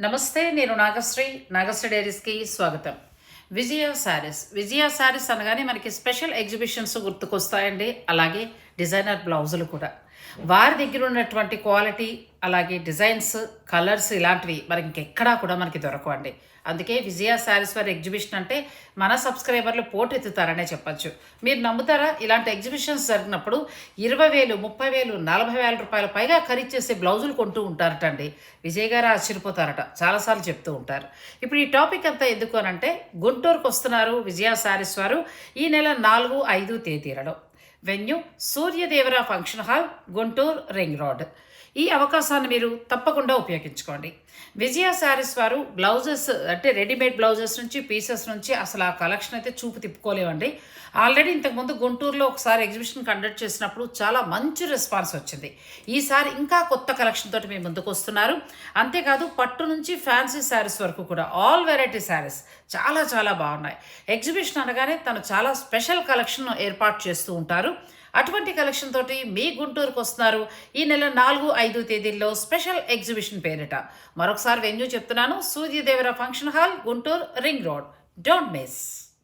నమస్తే నేను నాగశ్రీ. నాగశ్రీ డైరీస్కి స్వాగతం. విజయ శారీస్ విజయ శారీస్ అనగానే మనకి స్పెషల్ ఎగ్జిబిషన్స్ గుర్తుకొస్తాయండి. అలాగే డిజైనర్ బ్లౌజులు కూడా. వారి దగ్గర ఉన్నటువంటి క్వాలిటీ అలాగే డిజైన్స్ కలర్స్ ఇలాంటివి మనకి ఇంకెక్కడా కూడా మనకి దొరకవండి. అందుకే విజయ శారీస్ వారి ఎగ్జిబిషన్ అంటే మన సబ్స్క్రైబర్లు పోటెత్తుతారనే చెప్పొచ్చు. మీరు నమ్ముతారా? ఇలాంటి ఎగ్జిబిషన్స్ జరిగినప్పుడు ఇరవై వేలు ముప్పై వేలు నలభై వేల రూపాయల పైగా ఖరీదు చేసే బ్లౌజులు కొంటూ ఉంటారటండి. విజయ్ గారు ఆశ్చర్యపోతారట. చాలాసార్లు చెప్తూ ఉంటారు. ఇప్పుడు ఈ టాపిక్ అంతా ఎందుకు అనంటే గుంటూరుకు వస్తున్నారు విజయ శారీస్ వారు ఈ నెల నాలుగు ఐదు తేదీలలో. Venue Suryadevara function hall Guntur ring road. ఈ అవకాశాన్ని మీరు తప్పకుండా ఉపయోగించుకోండి. విజయ శారీస్ వారు బ్లౌజెస్ అంటే రెడీమేడ్ బ్లౌజెస్ నుంచి పీసెస్ నుంచి అసలు ఆ కలెక్షన్ అయితే చూపు తిప్పుకోలేవండి. ఆల్రెడీ ఇంతకుముందు గుంటూరులో ఒకసారి ఎగ్జిబిషన్ కండక్ట్ చేసినప్పుడు చాలా మంచి రెస్పాన్స్ వచ్చింది. ఈసారి ఇంకా కొత్త కలెక్షన్ తోటి మేము ముందుకు వస్తున్నారు. అంతేకాదు పట్టు నుంచి ఫ్యాన్సీ శారీస్ వరకు కూడా ఆల్ వెరైటీ శారీస్ చాలా చాలా బాగున్నాయి. ఎగ్జిబిషన్ అనగానే తను చాలా స్పెషల్ కలెక్షన్ ఏర్పాటు చేస్తూ ఉంటారు. అటువంటి కలెక్షన్ తోటి మీ గుంటూరుకు వస్తున్నారు. ఈ నెల నాలుగు ఐదు తేదీల్లో స్పెషల్ ఎగ్జిబిషన్ పేరిట. మరొకసారి వెన్యూ చెప్తున్నాను. Suryadevara function hall Guntur ring road don't miss